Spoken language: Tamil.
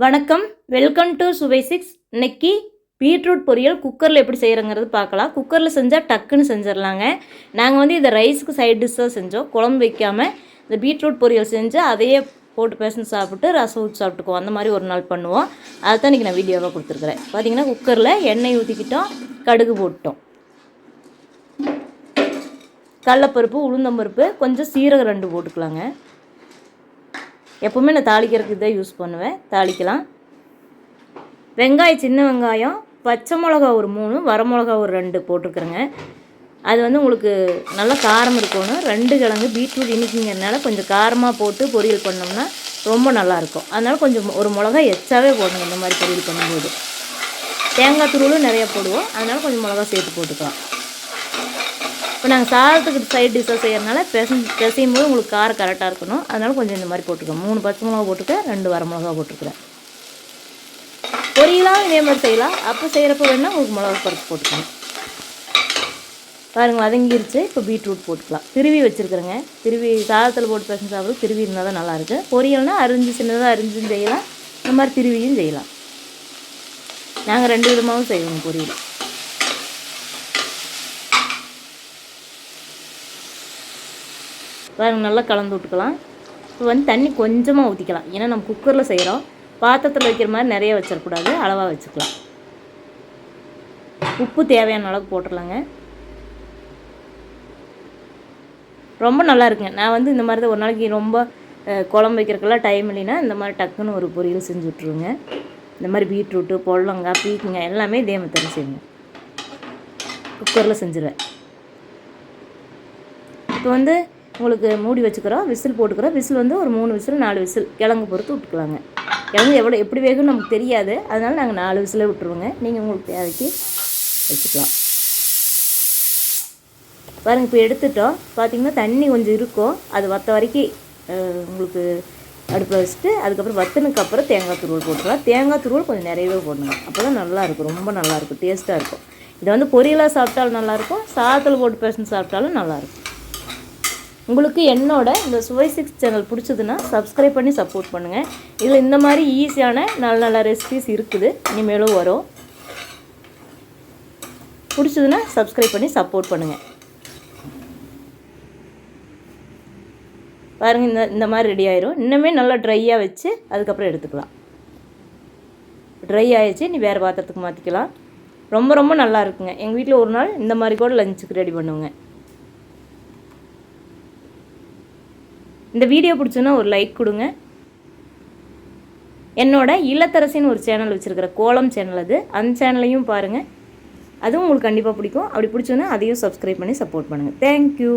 வணக்கம். வெல்கம் டு சுவை சிக்ஸ் இன்னைக்கு பீட்ரூட் பொரியல் குக்கரில் எப்படி செய்கிறங்கிறது பார்க்கலாம். குக்கரில் செஞ்சால் டக்குன்னு செஞ்சிடலாங்க. நாங்கள் வந்து இதை ரைஸுக்கு சைட் டிஷ்ஷாக செஞ்சோம். குழம்பு வைக்காமல் இந்த பீட்ரூட் பொரியல் செஞ்சு அதையே போட்டு பேசஞ்சு சாப்பிட்டு ரசம் ஊற்றி சாப்பிட்டுக்குவோம். அந்த மாதிரி ஒரு நாள் பண்ணுவோம். அதை தான் இன்றைக்கி நான் வீடியோவாக கொடுத்துருக்குறேன். பார்த்தீங்கன்னா குக்கரில் எண்ணெய் ஊற்றிக்கிட்டோம் கடுகு போட்டோம் கடலப்பருப்பு உளுந்தம்பருப்பு கொஞ்சம் சீரகம் ரெண்டு போட்டுக்கலாங்க. எப்போவுமே நான் தாளிக்கிறதுக்கு இதை யூஸ் பண்ணுவேன். தாளிக்கலாம். வெங்காயம் சின்ன வெங்காயம் பச்சை மிளகா ஒரு மூணு வரமிளகா ஒரு ரெண்டு போட்டிருக்குறேங்க. அது வந்து உங்களுக்கு நல்லா காரம் இருக்கணும். ரெண்டு கிழங்கு பீட்ரூட் இனிக்குங்கிறதுனால கொஞ்சம் காரமாக போட்டு பொரியல் பண்ணோம்னா ரொம்ப நல்லாயிருக்கும் அதனால் கொஞ்சம் ஒரு மிளகா எச்சாவே போடணும் இந்த மாதிரி பொரியல் பண்ணும்போது. தேங்காய் துருவலும் நிறையா போடுவோம். அதனால் கொஞ்சம் மிளகா சேர்த்து போட்டுக்கலாம். இப்போ நாங்கள் சாதத்துக்கு சைட் டிஷ்ஷாக செய்கிறனால பிசைஞ்சு பெசையும் போது உங்களுக்கு காரம் கரெக்டாக இருக்கணும். அதனால் கொஞ்சம் இந்த மாதிரி போட்டுக்கோங்க. மூணு பச்சை மிளகா போட்டுக்க ரெண்டு வர மிளகா போட்டுருக்குறேன் பொரியலாம் இதே மாதிரி செய்யலாம். அப்போ செய்கிறப்ப வேணால் உங்களுக்கு மிளகா பருப்பு போட்டுக்கணும் பாருங்கள் வதங்கிருச்சு. இப்போ பீட்ரூட் போட்டுக்கலாம். திருவி வச்சுருக்குறேங்க. திருவி சாதத்தில் போட்டு பிசைஞ்சு சாப்பிட்றது திருவி இருந்தால் தான் நல்லாயிருக்கு பொரியல்னால் அரிஞ்சு சின்னதாக அரிஞ்சும் செய்யலாம். இந்த மாதிரி திருவியும் செய்யலாம். நாங்கள் ரெண்டு விதமாகவும் செய்வோம் பொரியல். பாருங்க நல்லா கலந்து விட்டுக்கலாம். இப்போ வந்து தண்ணி கொஞ்சமாக ஊற்றிக்கலாம் ஏன்னா நம்ம குக்கரில் செய்கிறோம் பாத்திரத்தில் வைக்கிற மாதிரி நிறைய வச்சிடக்கூடாது. அளவாக வச்சுக்கலாம். உப்பு தேவையான அளவுக்கு போட்டுடலாங்க. ரொம்ப நல்லா இருக்குங்க. நான் வந்து இந்த மாதிரி தான் ஒரு நாளைக்கு ரொம்ப குழம்பு வைக்கிறதுக்கெல்லாம் டைம் இல்லைன்னா இந்த மாதிரி டக்குன்னு ஒரு பொரியல் செஞ்சு விட்ருவேங்க இந்த மாதிரி பீட்ரூட்டு பொடலங்காய் பீக்குங்க எல்லாமே இதே மாதிரி செய்யுங்க. குக்கரில் செஞ்சுருவேன். இப்போ வந்து உங்களுக்கு மூடி வச்சுக்கிறோம் விசில் போட்டுக்கிறோம். விசில் வந்து ஒரு மூணு விசில் நாலு விசில் கிழங்கு பொறுத்து விட்டுக்கலாங்க. கிழங்கு எவ்வளோ எப்படி வேகும்னு நமக்கு தெரியாது. அதனால் நாங்கள் நாலு விசிலே விட்டுருவோங்க. நீங்கள் உங்களுக்கு தேவைக்கு வச்சுக்கலாம். பாருங்க இப்போ எடுத்துட்டோம். பார்த்திங்கன்னா தண்ணி கொஞ்சம் இருக்கும். அது வத்த வரைக்கும் உங்களுக்கு அடுப்பில் வச்சுட்டு அதுக்கப்புறம் வத்தனுக்கு அப்புறம் தேங்காய் துருவல் போட்டுக்கலாம். தேங்காய் துருவல் கொஞ்சம் நிறையவே போடணுங்க அப்போ தான் நல்லாயிருக்கும் ரொம்ப நல்லாயிருக்கும் டேஸ்ட்டாக இருக்கும். இதை வந்து பொரியலாக சாப்பிட்டாலும் நல்லாயிருக்கும் சாதத்தில் போட்டு பேசணும் சாப்பிட்டாலும் நல்லாயிருக்கும் உங்களுக்கு என்னோட இந்த சுவை சிக்ஸ் சேனல் பிடிச்சதுன்னா சப்ஸ்கிரைப் பண்ணி சப்போர்ட் பண்ணுங்கள் இதில் இந்த மாதிரி ஈஸியான நல்ல நல்ல ரெசிபிஸ் இருக்குது. இனிமேலும் வரும். பிடிச்சதுன்னா சப்ஸ்கிரைப் பண்ணி சப்போர்ட் பண்ணுங்கள் பாருங்கள் இந்த இந்த மாதிரி ரெடி ஆயிரும். இன்னுமே நல்லா ட்ரையாக வச்சு அதுக்கப்புறம் எடுத்துக்கலாம். ட்ரை ஆயிடுச்சு நீ வேறு பாத்திரத்துக்கு மாற்றிக்கலாம் ரொம்ப ரொம்ப நல்லா இருக்குங்க. எங்கள் வீட்டில் ஒரு நாள் இந்த மாதிரி கூட லஞ்சுக்கு ரெடி பண்ணுவோங்க. இந்த வீடியோ பிடிச்சுன்னா ஒரு லைக் கொடுங்க. என்னோட இல்லத்தரசின்னு ஒரு சேனல் வச்சுருக்கிற கோலம் சேனல் அது. அந்த சேனலையும் பாருங்கள் அதுவும் உங்களுக்கு கண்டிப்பாக பிடிக்கும். அப்படி பிடிச்சோன்னா அதையும் சப்ஸ்கிரைப் பண்ணி சப்போர்ட் பண்ணுங்கள் தேங்க்யூ